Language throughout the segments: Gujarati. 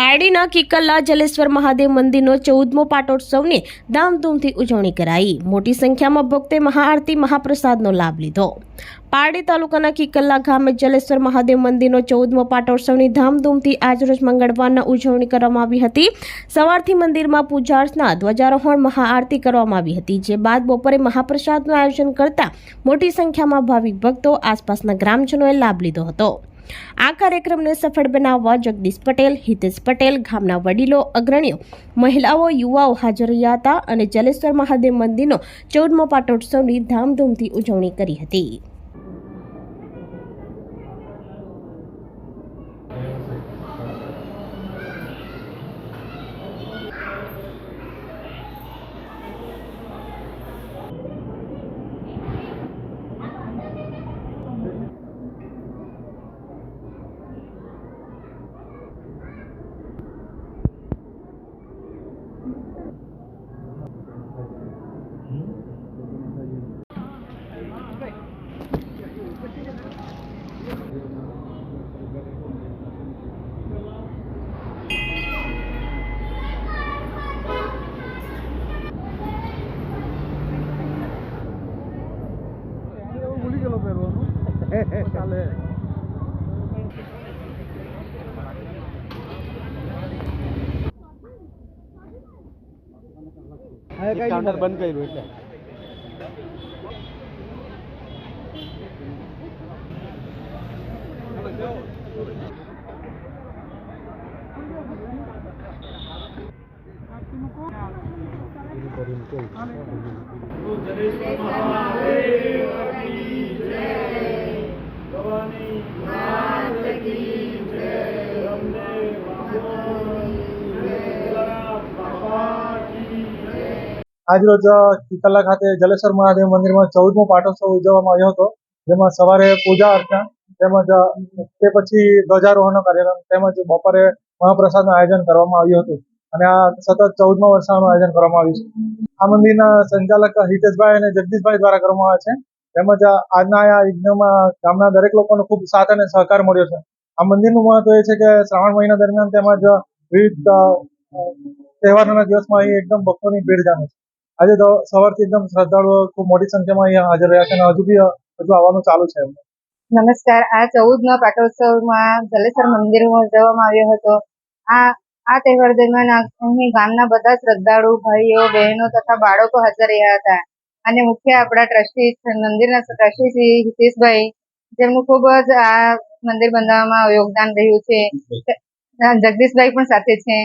પારડીના કિકલ્લા જલેશ્વર મહાદેવ મંદિરનો ચૌદમો પાટોત્સવની ધામધૂમથી ઉજવણી કરાઈ. મોટી સંખ્યામાં ભક્તે મહાઆરતી, મહાપ્રસાદનો લાભ લીધો. પારડી તાલુકાના કિકલ્લા ગામે જલેશ્વર મહાદેવ મંદિરનો ચૌદમો પાટોત્સવની ધામધૂમથી આજરોજ મંગળવારના ઉજવણી કરવામાં આવી હતી. સવારથી મંદિરમાં પૂજા અર્ચના ધ્વજારોહણ, મહાઆરતી કરવામાં આવી હતી, જે બાદ બપોરે મહાપ્રસાદનું આયોજન કરતા મોટી સંખ્યામાં ભાવિક ભક્તો આસપાસના ગ્રામજનોએ લાભ લીધો હતો. આ કાર્યક્રમને સફળ બનાવવા જગદીશ પટેલ, હિતેશ પટેલ, ગામના વડીલો, અગ્રણીઓ, મહિલાઓ, યુવાઓ હાજર રહ્યા હતા અને જલેશ્વર મહાદેવ મંદિરનો ચૌદમો પાટોત્સવની ધામધૂમથી ઉજવણી કરી હતી. પહેરવાનું ચાલે. કાઉન્ટર બંધ કર્યું એટલે. આજરોજ ચિકલ્લા ખાતે જલેશ્વર મહાદેવ મંદિરમાં ચૌદમો પાટોત્સવ ઉજવવામાં આવ્યો હતો. જેમાં સવારે પૂજા અર્ચના, તેમજ તે પછી ધ્વજારોહણનો કાર્યક્રમ, તેમજ બપોરે મહાપ્રસાદનું આયોજન કરવામાં આવ્યું હતું. અને આ સતત ચૌદમા વર્ષાનું આયોજન કરવામાં આવ્યું છે. આ મંદિરના સંચાલક હિતેશભાઈ અને જગદીશભાઈ દ્વારા કરવામાં આવે છે. તેમજ આજના આ યજ્ઞમાં ગામના દરેક લોકોનો ખૂબ સાથ અને સહકાર મળ્યો છે. આ મંદિરનું મહત્વ એ છે કે શ્રાવણ મહિના દરમિયાન તેમજ વિવિધ તહેવારોના દિવસમાં અહીં એકદમ ભક્તોની ભીડ જામે છે. આજે સવારથી એકદમ શ્રદ્ધાળુઓ ખૂબ મોટી સંખ્યામાં અહીંયા હાજર રહ્યા છે અને હજુ બી હજુ આવવાનું ચાલુ છે નમસ્કાર. આ ચૌદમા પાટોત્સવમાં જલેશ્વર મંદિરમાં ઉજવવામાં આવ્યો હતો. આ આ તહેવાર દરમિયાન અહીં ગામના બધા શ્રદ્ધાળુ, ભાઈઓ, બહેનો તથા બાળકો હાજર રહ્યા હતા. અને મુખ્ય આપણા ટ્રસ્ટી મંદિરના ટ્રસ્ટી શ્રી હિતેશભાઈ જેમનું ખૂબ જ આ મંદિર બંધાવવામાં યોગદાન રહ્યું છે. જગદીશભાઈ પણ સાથે છે.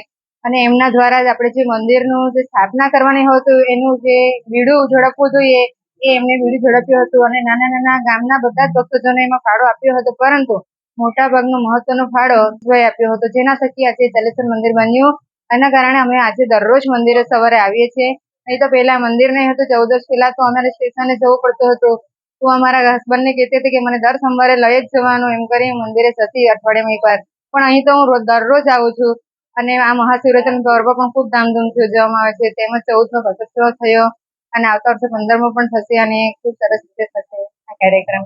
અને એમના દ્વારા જ આપણે જે મંદિરનું જે સ્થાપના કરવાની હતું એનું જે બીડું ઝડપવું જોઈએ એ એમને બીડું ઝડપ્યું હતું. અને નાના નાના ગામના બધા જ ભક્તજનો એમાં ફાળો આપ્યો હતો. પરંતુ મોટા ભાગનો મહત્વનો ફાળો ભાઈ આપ્યો હતો. જેના થકી આજે જલેશ્વર મંદિર બન્યું. એના કારણે અમે આજે દરરોજ મંદિરે સવારે આવીએ છીએ. નહીં તો પહેલા મંદિર નહીં હતું ચૌદ વર્ષ પહેલા તો અમારે સ્ટેશને જવું પડતું હતું. હું અમારા હસબન્ડને કહેતી હતી કે મને દર સોમવારે લઈ જ જવાનું, એમ કરી મંદિરે જતી અઠવાડિયામાં એકવાર પણ અહીં તો હું દરરોજ આવું છું. અને આ મહાશિવરાત્રી પર્વ પણ ખૂબ ધામધૂમથી ઉજવવામાં આવે છે. તેમજ ચૌદમો ઘટોત્સવ થયો. અને આવતા વર્ષે પંદરમો પણ થશે અને ખૂબ સરસ રીતે થશે આ કાર્યક્રમ.